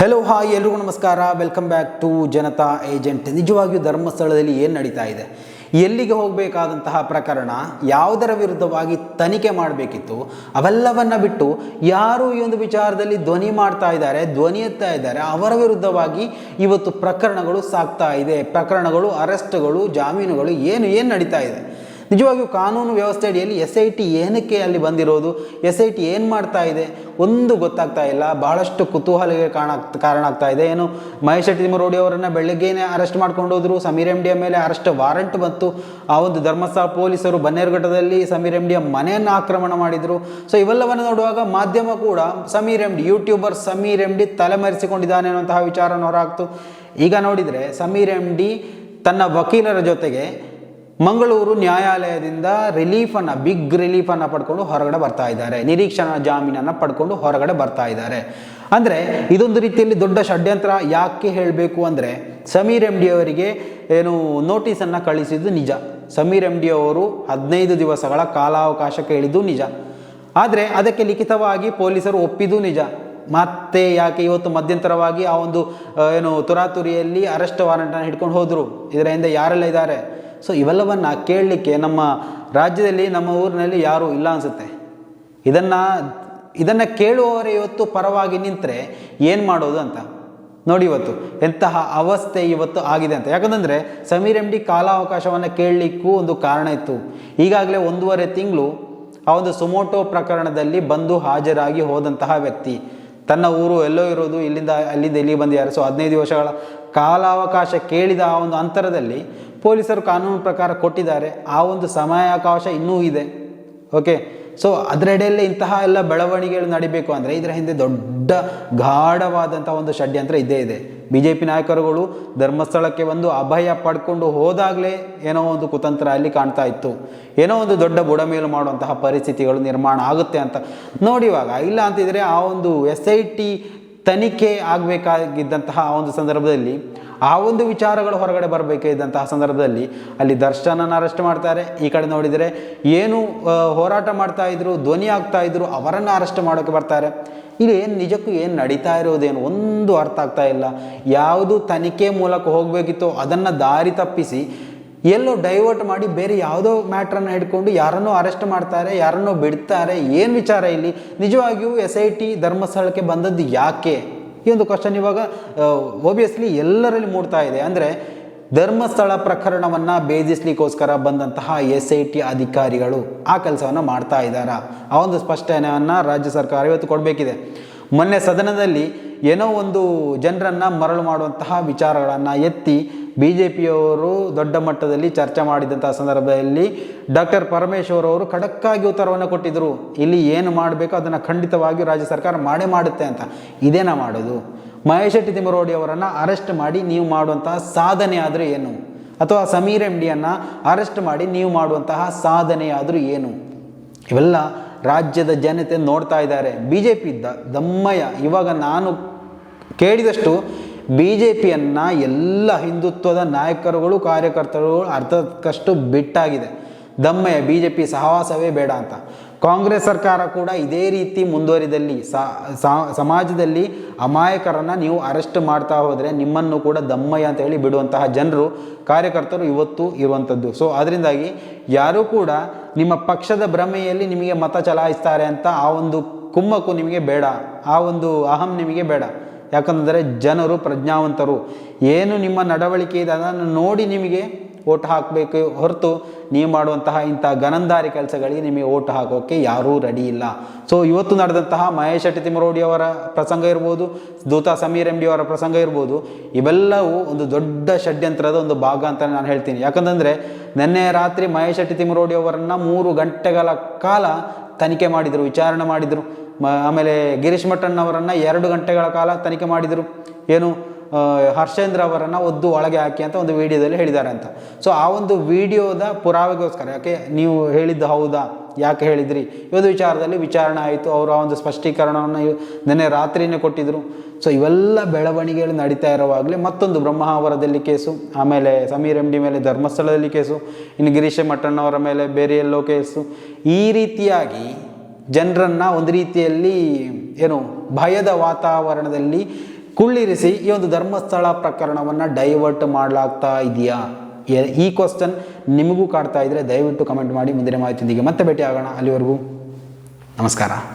Hello hi ಎಲ್ರಿಗೂ ನಮಸ್ಕಾರ. Welcome back to Janata agent ನಿಜವಾಗಿಯೂ ಧರ್ಮಸ್ಥಳದಲ್ಲಿ ಏನು ನಡೀತಾ ಇದೆ? ಎಲ್ಲಿಗೆ ಹೋಗಬೇಕಾದಂತಹ ಪ್ರಕರಣ, ಯಾವುದರ ವಿರುದ್ಧವಾಗಿ ತನಿಖೆ ಮಾಡಬೇಕಿತ್ತು, ಅವೆಲ್ಲವನ್ನು ಬಿಟ್ಟು ಯಾರು ಈ ಒಂದು ವಿಚಾರದಲ್ಲಿ ಧ್ವನಿ ಮಾಡ್ತಾ ಇದ್ದಾರೆ, ಧ್ವನಿ ಎತ್ತಾ ಇದ್ದಾರೆ, ಅವರ ವಿರುದ್ಧವಾಗಿ ಇವತ್ತು ಪ್ರಕರಣಗಳು ಸಾಕ್ತಾ ಇದೆ. ಪ್ರಕರಣಗಳು, ಅರೆಸ್ಟ್ಗಳು, ಜಾಮೀನುಗಳು, ಏನು ಏನು ನಡೀತಾ ಇದೆ? ನಿಜವಾಗಿಯೂ ಕಾನೂನು ವ್ಯವಸ್ಥೆ ಅಡಿಯಲ್ಲಿ ಎಸ್ ಐ ಟಿ ಏನಕ್ಕೆ ಅಲ್ಲಿ ಬಂದಿರೋದು? ಎಸ್ ಐ ಟಿ ಏನು ಮಾಡ್ತಾ ಇದೆ? ಒಂದು ಗೊತ್ತಾಗ್ತಾ ಇಲ್ಲ. ಬಹಳಷ್ಟು ಕುತೂಹಲಿಗೆ ಕಾರಣ ಕಾರಣ ಆಗ್ತಾ ಇದೆ. ಏನು ಮಹೇಶ್ ಶೆಟ್ಟಿ ತಿಮ್ಮರೋಡಿ ಅವರನ್ನು ಬೆಳಗ್ಗೆನೇ ಅರೆಸ್ಟ್ ಮಾಡ್ಕೊಂಡು ಹೋದ್ರು. ಸಮೀರ್ ಎಂ ಡಿಯ ಮೇಲೆ ಅರೆಸ್ಟ್ ವಾರಂಟ್ ಬಂತು. ಆ ಒಂದು ಧರ್ಮಸ್ಥಳ ಪೊಲೀಸರು ಬನ್ನೇರುಘಟ್ಟದಲ್ಲಿ ಸಮೀರ್ ಎಂ ಡಿಯ ಮನೆಯನ್ನು ಆಕ್ರಮಣ ಮಾಡಿದರು. ಸೊ ಇವೆಲ್ಲವನ್ನು ನೋಡುವಾಗ ಮಾಧ್ಯಮ ಕೂಡ Sameer M D, YouTuber Sameer M D ತಲೆಮರೆಸಿಕೊಂಡಿದ್ದಾನೆ ಅನ್ನುವಂತಹ ವಿಚಾರನ ಹೊರಹಾಕ್ತು. ಈಗ ನೋಡಿದರೆ ಸಮೀರ್ ಎಂ ಡಿ ತನ್ನ ವಕೀಲರ ಜೊತೆಗೆ ಮಂಗಳೂರು ನ್ಯಾಯಾಲಯದಿಂದ ರಿಲೀಫನ್ನು, ಬಿಗ್ ರಿಲೀಫನ್ನು ಪಡ್ಕೊಂಡು ಹೊರಗಡೆ ಬರ್ತಾ ಇದ್ದಾರೆ. ನಿರೀಕ್ಷಣಾ ಜಾಮೀನನ್ನು ಪಡ್ಕೊಂಡು ಹೊರಗಡೆ ಬರ್ತಾ ಇದ್ದಾರೆ. ಅಂದರೆ ಇದೊಂದು ರೀತಿಯಲ್ಲಿ ದೊಡ್ಡ ಷಡ್ಯಂತ್ರ ಯಾಕೆ ಹೇಳಬೇಕು ಅಂದರೆ ಸಮೀರ್ ಎಂ ಡಿ ಅವರಿಗೆ ಏನು ನೋಟಿಸನ್ನು ಕಳಿಸಿದ್ದು ನಿಜ. ಸಮೀರ್ ಎಂ ಡಿ ಅವರು ಹದಿನೈದು ದಿವಸಗಳ ಕಾಲಾವಕಾಶ ಕೇಳಿದ್ದು ನಿಜ. ಆದರೆ ಅದಕ್ಕೆ ಲಿಖಿತವಾಗಿ ಪೊಲೀಸರು ಒಪ್ಪಿದ್ದು ನಿಜ. ಮತ್ತೆ ಯಾಕೆ ಇವತ್ತು ಮಧ್ಯಂತರವಾಗಿ ಆ ಒಂದು ಏನು ತುರಾತುರಿಯಲ್ಲಿ ಅರೆಸ್ಟ್ ವಾರಂಟನ್ನು ಹಿಡ್ಕೊಂಡು ಹೋದರು? ಇದರ ಹಿಂದೆ ಯಾರೆಲ್ಲ ಇದ್ದಾರೆ? ಸೊ ಇವೆಲ್ಲವನ್ನು ಕೇಳಲಿಕ್ಕೆ ನಮ್ಮ ರಾಜ್ಯದಲ್ಲಿ, ನಮ್ಮ ಊರಿನಲ್ಲಿ ಯಾರೂ ಇಲ್ಲ ಅನಿಸುತ್ತೆ. ಇದನ್ನು ಇದನ್ನು ಕೇಳುವವರೇ ಇವತ್ತು ಪರವಾಗಿ ನಿಂತರೆ ಏನು ಮಾಡೋದು ಅಂತ? ನೋಡಿ ಇವತ್ತು, ಎಂತಹ ಅವಸ್ಥೆ ಇವತ್ತು ಆಗಿದೆ ಅಂತ. ಯಾಕಂತಂದರೆ, ಸಮೀರ್ ಎಂ ಡಿ ಕಾಲಾವಕಾಶವನ್ನು ಕೇಳಲಿಕ್ಕೂ ಒಂದು ಕಾರಣ ಇತ್ತು. ಈಗಾಗಲೇ ಒಂದೂವರೆ ತಿಂಗಳು ಆ ಒಂದು ಸುಮೋಟೋ ಪ್ರಕರಣದಲ್ಲಿ ಬಂದು ಹಾಜರಾಗಿ ಹೋದಂತಹ ವ್ಯಕ್ತಿ. ತನ್ನ ಊರು ಎಲ್ಲೋ ಇರೋದು, ಇಲ್ಲಿಂದ ಅಲ್ಲಿಂದ ಇಲ್ಲಿಗೆ ಯಾರು? ಸೊ ಹದಿನೈದು ವರ್ಷಗಳ ಕಾಲಾವಕಾಶ ಕೇಳಿದ ಆ ಒಂದು ಅಂತರದಲ್ಲಿ ಪೊಲೀಸರು ಕಾನೂನು ಪ್ರಕಾರ ಕೊಟ್ಟಿದ್ದಾರೆ, ಆ ಒಂದು ಸಮಯಾವಕಾಶ ಇನ್ನೂ ಇದೆ. ಓಕೆ ಸೊ ಅದರೆಡೆಯಲ್ಲೇ ಇಂತಹ ಎಲ್ಲ ಬೆಳವಣಿಗೆಗಳು ನಡಿಬೇಕು ಅಂದರೆ ಇದರ ಹಿಂದೆ ದೊಡ್ಡ ಗಾಢವಾದಂಥ ಒಂದು ಷಡ್ಯಂತ್ರ ಇದ್ದೇ ಇದೆ. ಬಿ ಜೆ ಪಿ ನಾಯಕರುಗಳು ಧರ್ಮಸ್ಥಳಕ್ಕೆ ಒಂದು ಅಭಯ ಪಡ್ಕೊಂಡು ಹೋದಾಗಲೇ ಏನೋ ಒಂದು ಕುತಂತ್ರ ಅಲ್ಲಿ ಕಾಣ್ತಾ ಇತ್ತು. ಏನೋ ಒಂದು ದೊಡ್ಡ ಬುಡಮೇಲು ಮಾಡುವಂತಹ ಪರಿಸ್ಥಿತಿಗಳು ನಿರ್ಮಾಣ ಆಗುತ್ತೆ ಅಂತ. ನೋಡಿವಾಗ ಇಲ್ಲ ಅಂತಿದ್ರೆ ಆ ಒಂದು ಎಸ್ ಐ ಟಿ ತನಿಖೆ ಆಗಬೇಕಾಗಿದ್ದಂತಹ ಆ ಒಂದು ಸಂದರ್ಭದಲ್ಲಿ ಆ ಒಂದು ವಿಚಾರಗಳು ಹೊರಗಡೆ ಬರಬೇಕಾದಂತಹ ಸಂದರ್ಭದಲ್ಲಿ ಅಲ್ಲಿ ದರ್ಶನನ ಅರೆಸ್ಟ್ ಮಾಡ್ತಾರೆ. ಈ ಕಡೆ ನೋಡಿದರೆ ಏನು ಹೋರಾಟ ಮಾಡ್ತಾ ಇದ್ರು, ಧ್ವನಿ ಆಗ್ತಾ ಇದ್ರು, ಅವರನ್ನು ಅರೆಸ್ಟ್ ಮಾಡೋಕ್ಕೆ ಬರ್ತಾರೆ. ಇಲ್ಲಿ ಏನು ನಿಜಕ್ಕೂ ಏನು ನಡೀತಾ ಇರೋದೇನು ಒಂದು ಅರ್ಥ ಆಗ್ತಾ ಇಲ್ಲ. ಯಾವುದು ತನಿಖೆ ಮೂಲಕ ಹೋಗಬೇಕಿತ್ತು ಅದನ್ನು ದಾರಿ ತಪ್ಪಿಸಿ ಎಲ್ಲೋ ಡೈವರ್ಟ್ ಮಾಡಿ ಬೇರೆ ಯಾವುದೋ ಮ್ಯಾಟ್ರನ್ನು ಹಿಡ್ಕೊಂಡು ಯಾರನ್ನೋ ಅರೆಸ್ಟ್ ಮಾಡ್ತಾರೆ, ಯಾರನ್ನೋ ಬಿಡ್ತಾರೆ, ಏನು ವಿಚಾರ ಇಲ್ಲಿ? ನಿಜವಾಗಿಯೂ ಎಸ್ ಐ ಟಿ ಧರ್ಮಸ್ಥಳಕ್ಕೆ ಬಂದದ್ದು ಯಾಕೆ? ಈ ಒಂದು ಕ್ವಶನ್ ಇವಾಗ ಓಬಿಯಸ್ಲಿ ಎಲ್ಲರಲ್ಲಿ ಮೂಡ್ತಾ ಇದೆ. ಅಂದರೆ ಧರ್ಮಸ್ಥಳ ಪ್ರಕರಣವನ್ನು ಭೇದಿಸ್ಲಿಕ್ಕೋಸ್ಕರ ಬಂದಂತಹ ಎಸ್ ಐ ಟಿ ಅಧಿಕಾರಿಗಳು ಆ ಕೆಲಸವನ್ನು ಮಾಡ್ತಾ ಇದ್ದಾರಾ? ಆ ಒಂದು ಸ್ಪಷ್ಟನೆಯನ್ನು ರಾಜ್ಯ ಸರ್ಕಾರ ಇವತ್ತು ಕೊಡಬೇಕಿದೆ. ಮೊನ್ನೆ ಸದನದಲ್ಲಿ ಏನೋ ಒಂದು ಜನರನ್ನು ಮರಳು ಮಾಡುವಂತಹ ವಿಚಾರಗಳನ್ನು ಎತ್ತಿ ಬಿ ಜೆ ಪಿಯವರು ದೊಡ್ಡ ಮಟ್ಟದಲ್ಲಿ ಚರ್ಚೆ ಮಾಡಿದಂಥ ಸಂದರ್ಭದಲ್ಲಿ ಡಾಕ್ಟರ್ ಪರಮೇಶ್ವರ್ ಅವರು ಖಡಕ್ಕಾಗಿ ಉತ್ತರವನ್ನು ಕೊಟ್ಟಿದ್ದರು ಇಲ್ಲಿ ಏನು ಮಾಡಬೇಕು ಅದನ್ನು ಖಂಡಿತವಾಗಿಯೂ ರಾಜ್ಯ ಸರ್ಕಾರ ಮಾಡೇ ಮಾಡುತ್ತೆ ಅಂತ. ಇದೇನಾ ಮಾಡೋದು? ಮಹೇಶ್ ಶೆಟ್ಟಿ ತಿಮ್ಮರೋಡಿ ಅವರನ್ನು ಅರೆಸ್ಟ್ ಮಾಡಿ ನೀವು ಮಾಡುವಂತಹ ಸಾಧನೆ ಆದರೆ ಏನು? ಅಥವಾ ಸಮೀರ್ ಎಂ ಡಿಯನ್ನು ಅರೆಸ್ಟ್ ಮಾಡಿ ನೀವು ಮಾಡುವಂತಹ ಸಾಧನೆ ಆದರೂ ಏನು? ಇವೆಲ್ಲ ರಾಜ್ಯದ ಜನತೆ ನೋಡ್ತಾ ಇದ್ದಾರೆ. ಬಿ ಜೆ ಪಿ ದಮ್ಮಯ್ಯ ಇವಾಗ ನಾನು ಕೇಳಿದಷ್ಟು ಬಿ ಜೆ ಪಿಯನ್ನು ಎಲ್ಲ ಹಿಂದುತ್ವದ ನಾಯಕರುಗಳು, ಕಾರ್ಯಕರ್ತರುಗಳು ಅರ್ಧಕ್ಕಷ್ಟು ಬಿಟ್ಟಾಗಿದೆ. ದಮ್ಮಯ್ಯ ಬಿ ಜೆ ಪಿ ಸಹವಾಸವೇ ಬೇಡ ಅಂತ. ಕಾಂಗ್ರೆಸ್ ಸರ್ಕಾರ ಕೂಡ ಇದೇ ರೀತಿ ಮುಂದುವರಿದಲ್ಲಿ ಸಮಾಜದಲ್ಲಿ ಅಮಾಯಕರನ್ನು ನೀವು ಅರೆಸ್ಟ್ ಮಾಡ್ತಾ ಹೋದರೆ ನಿಮ್ಮನ್ನು ಕೂಡ ದಮ್ಮಯ್ಯ ಅಂತ ಹೇಳಿ ಬಿಡುವಂತಹ ಜನರು, ಕಾರ್ಯಕರ್ತರು ಇವತ್ತು ಇರುವಂಥದ್ದು. ಸೊ ಅದರಿಂದಾಗಿ ಯಾರೂ ಕೂಡ ನಿಮ್ಮ ಪಕ್ಷದ ಭ್ರಮೆಯಲ್ಲಿ ನಿಮಗೆ ಮತ ಚಲಾಯಿಸ್ತಾರೆ ಅಂತ ಆ ಒಂದು ಕುಮ್ಮಕ್ಕು ನಿಮಗೆ ಬೇಡ. ಆ ಒಂದು ಅಹಂ ನಿಮಗೆ ಬೇಡ. ಯಾಕಂದರೆ ಜನರು ಪ್ರಜ್ಞಾವಂತರು. ಏನು ನಿಮ್ಮ ನಡವಳಿಕೆ ಇದೆ ಅದನ್ನು ನೋಡಿ ನಿಮಗೆ ಓಟ್ ಹಾಕಬೇಕು ಹೊರತು ನೀವು ಮಾಡುವಂತಹ ಇಂಥ ಗನಂದಾರಿ ಕೆಲಸಗಳಿಗೆ ನಿಮಗೆ ಓಟ್ ಹಾಕೋಕ್ಕೆ ಯಾರೂ ರೆಡಿ ಇಲ್ಲ. ಸೊ ಇವತ್ತು ನಡೆದಂತಹ ಮಹೇಶ್ ಶೆಟ್ಟಿ ತಿಮ್ಮರೋಡಿ ಅವರ ಪ್ರಸಂಗ ಇರ್ಬೋದು, ದೂತ ಸಮೀರ್ ಎಂ ಡಿ ಅವರ ಪ್ರಸಂಗ ಇರ್ಬೋದು, ಇವೆಲ್ಲವೂ ಒಂದು ದೊಡ್ಡ ಷಡ್ಯಂತ್ರದ ಒಂದು ಭಾಗ ಅಂತ ನಾನು ಹೇಳ್ತೀನಿ. ಯಾಕಂತಂದರೆ ನಿನ್ನೆ ರಾತ್ರಿ ಮಹೇಶ್ ಶೆಟ್ಟಿ ತಿಮ್ಮರೋಡಿ ಅವರನ್ನು ಮೂರು ಗಂಟೆಗಳ ಕಾಲ ತನಿಖೆ ಮಾಡಿದರು, ವಿಚಾರಣೆ ಮಾಡಿದರು. ಆಮೇಲೆ ಗಿರೀಶ್ ಮಠಣ್ಣವರನ್ನು ಎರಡು ಗಂಟೆಗಳ ಕಾಲ ತನಿಖೆ ಮಾಡಿದರು. ಏನು ಹರ್ಷೇಂದ್ರ ಅವರನ್ನು ಒದ್ದು ಒಳಗೆ ಹಾಕಿ ಅಂತ ಒಂದು ವಿಡಿಯೋದಲ್ಲಿ ಹೇಳಿದ್ದಾರೆ ಅಂತ. ಸೊ ಆ ಒಂದು ವಿಡಿಯೋದ ಪುರಾವೆಗೋಸ್ಕರ, ಯಾಕೆ ನೀವು ಹೇಳಿದ್ದು ಹೌದಾ, ಯಾಕೆ ಹೇಳಿದ್ರಿ? ಇವತ್ತು ವಿಚಾರದಲ್ಲಿ ವಿಚಾರಣೆ ಆಯಿತು. ಅವರು ಆ ಒಂದು ಸ್ಪಷ್ಟೀಕರಣವನ್ನು ನಿನ್ನೆ ರಾತ್ರಿನೇ ಕೊಟ್ಟಿದ್ದರು ಸೊ ಇವೆಲ್ಲ ಬೆಳವಣಿಗೆಗಳು ನಡೀತಾ ಇರುವಾಗಲೇ ಮತ್ತೊಂದು ಬ್ರಹ್ಮಾವರದಲ್ಲಿ ಕೇಸು, ಆಮೇಲೆ ಸಮೀರ್ ಎಂ ಮೇಲೆ ಧರ್ಮಸ್ಥಳದಲ್ಲಿ ಕೇಸು, ಇನ್ನು ಗಿರೀಶ ಮಠಣ್ಣವರ ಮೇಲೆ ಬೇರೆ ಎಲ್ಲೋ ಕೇಸು. ಈ ರೀತಿಯಾಗಿ ಜನರನ್ನು ಒಂದು ರೀತಿಯಲ್ಲಿ ಏನು ಭಯದ ವಾತಾವರಣದಲ್ಲಿ ಕುಳ್ಳಿರಿಸಿ ಈ ಒಂದು ಧರ್ಮಸ್ಥಳ ಪ್ರಕರಣವನ್ನು ಡೈವರ್ಟ್ ಮಾಡಲಾಗ್ತಾ ಇದೆಯಾ? ಈ ಕ್ವಶನ್ ನಿಮಗೂ ಕಾಡ್ತಾ ಇದ್ದರೆ ದಯವಿಟ್ಟು ಕಮೆಂಟ್ ಮಾಡಿ, ಮುಂದಿನ ಮಾಹಿತಿಯೊಂದಿಗೆ ಮತ್ತೆ ಭೇಟಿ ಆಗೋಣ ಅಲ್ಲಿವರೆಗೂ. ನಮಸ್ಕಾರ.